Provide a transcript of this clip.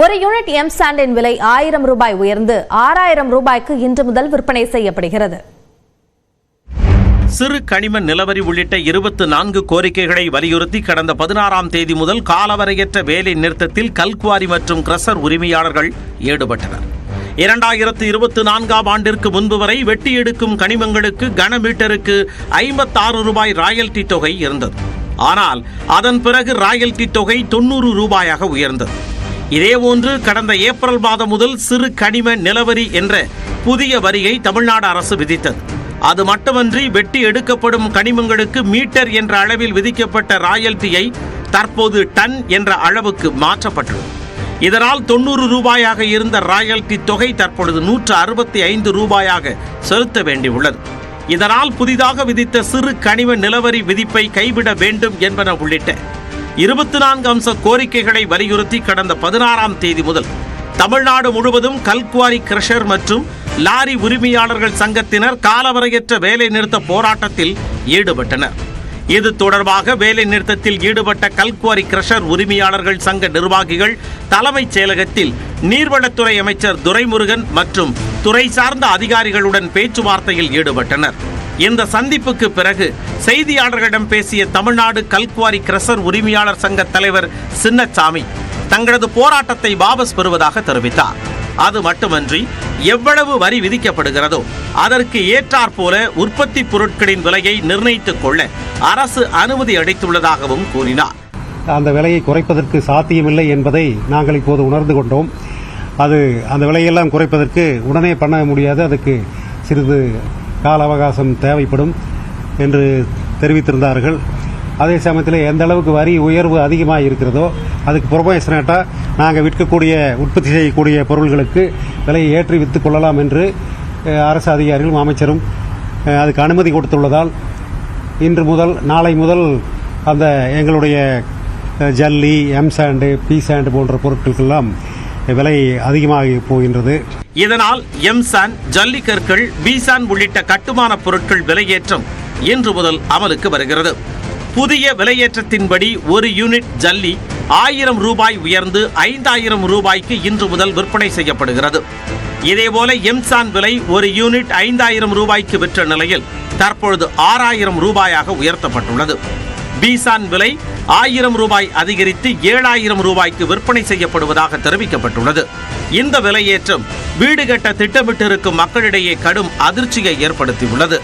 ஒரு unit M சாண்டின் விலை ஆயிரம் ரூபாய் உயர்ந்து ஆறாயிரம் ரூபாய்க்கு இன்று முதல் விற்பனை செய்யப்படுகிறது. சிறு கனிம நிலவரி உள்ளிட்ட இருபத்து நான்கு கோரிக்கைகளை வலியுறுத்தி கடந்த பதினாறாம் தேதி முதல் காலவரையற்ற வேலை நிறுத்தத்தில் கல்குவாரி மற்றும் கிரசர் உரிமையாளர்கள் ஈடுபட்டனர். இரண்டாயிரத்து இருபத்தி நான்காம் ஆண்டிற்கு முன்பு வரை வெட்டி எடுக்கும் கனிமங்களுக்கு கனமீட்டருக்கு ஐம்பத்தாறு ரூபாய் ராயல்டி தொகை இருந்தது. ஆனால் அதன் பிறகு ராயல்டி தொகை தொண்ணூறு ரூபாயாக உயர்ந்தது. இதேபோன்று கடந்த ஏப்ரல் மாதம் முதல் சிறு கனிம நிலவரி என்ற புதிய வரியை தமிழ்நாடு அரசு விதித்தது. அது மட்டுமன்றி வெட்டி எடுக்கப்படும் கனிமங்களுக்கு மீட்டர் என்ற அளவில் விதிக்கப்பட்ட ராயல்டியை தற்போது டன் என்ற அளவுக்கு மாற்றப்பட்டுள்ளது. இதனால் தொண்ணூறு ரூபாயாக இருந்த ராயல்டி தொகை தற்பொழுது நூற்று அறுபத்தி ஐந்து ரூபாயாக செலுத்த வேண்டியுள்ளது. இதனால் புதிதாக விதித்த சிறு கனிம நிலவரி விதிப்பை கைவிட வேண்டும் என்பன உள்ளிட்ட இருபத்தி நான்கு அம்ச கோரிக்கைகளை வலியுறுத்தி கடந்த பதினாறாம் தேதி முதல் தமிழ்நாடு முழுவதும் கல்குவாரி கிரஷர் மற்றும் லாரி உரிமையாளர்கள் சங்கத்தினர் காலவரையற்ற வேலை நிறுத்த போராட்டத்தில் ஈடுபட்டனர். இது தொடர்பாக வேலை நிறுத்தத்தில் ஈடுபட்ட கல்குவாரி கிரஷர் உரிமையாளர்கள் சங்க நிர்வாகிகள் தலைமைச் செயலகத்தில் நீர்வளத்துறை அமைச்சர் துரைமுருகன் மற்றும் துறை சார்ந்த அதிகாரிகளுடன் பேச்சுவார்த்தையில் ஈடுபட்டனர். இந்த சந்திப்புக்கு பிறகு செய்தியாளர்களிடம் பேசிய தமிழ்நாடு கல்குவாரி கிரஷர் உரிமையாளர் சங்க தலைவர் சின்னசாமி தங்களது போராட்டத்தை வாபஸ் பெறுவதாக தெரிவித்தார். அது மட்டுமன்றி எவ்வளவு வரி விதிக்கப்படுகிறதோ அதற்கு ஏற்றாற்போல உற்பத்தி பொருட்களின் விலையை நிர்ணயித்துக் கொள்ள அரசு அனுமதி அளித்துள்ளதாகவும் கூறினார். அந்த விலையை குறைப்பதற்கு சாத்தியமில்லை என்பதை நாங்கள் இப்போது உணர்ந்து கொண்டோம். அது அந்த விலையெல்லாம் குறைப்பதற்கு உடனே பண்ண முடியாது. அதுக்கு சிறிது கால அவகாசம் தேவைப்படும் என்று தெரிவித்திருந்தார்கள். அதே சமயத்தில் எந்த அளவுக்கு வரி உயர்வு அதிகமாக இருக்கிறதோ அதுக்கு புறமேசனாட்டாக நாங்கள் விற்கக்கூடிய உற்பத்தி செய்யக்கூடிய பொருள்களுக்கு விலையை ஏற்றி விற்று கொள்ளலாம் என்று அரசு அதிகாரிகளும் அமைச்சரும் அதுக்கு அனுமதி கொடுத்துள்ளதால் இன்று முதல் நாளை முதல் அந்த எங்களுடைய ஜல்லி எம் சாண்டு பி சாண்டு போன்ற பொருட்களுக்கெல்லாம் விலை அதிகமாகி போகின்றது. இதனால் எம்சான் ஜல்லிக்கற்கள் பீசான் உள்ளிட்ட கட்டுமான பொருட்கள் விலையேற்றம் இன்று முதல் அமலுக்கு வருகிறது. புதிய விலையேற்றத்தின்படி ஒரு யூனிட் ஜல்லி ஆயிரம் ரூபாய் உயர்ந்து ஐந்தாயிரம் ரூபாய்க்கு இன்று முதல் விற்பனை செய்யப்படுகிறது. இதேபோல எம்சான் விலை ஒரு யூனிட் ஐந்தாயிரம் ரூபாய்க்கு விற்ற நிலையில் தற்பொழுது ஆறாயிரம் ரூபாயாக உயர்த்தப்பட்டுள்ளது. பீசான் விலை ஆயிரம் ரூபாய் அதிகரித்து ஏழாயிரம் ரூபாய்க்கு விற்பனை செய்யப்படுவதாக தெரிவிக்கப்பட்டுள்ளது. இந்த விலையேற்றம் வீடு கட்ட திட்டமிட்டிருக்கும் மக்களிடையே கடும் அதிர்ச்சியை ஏற்படுத்தியுள்ளது.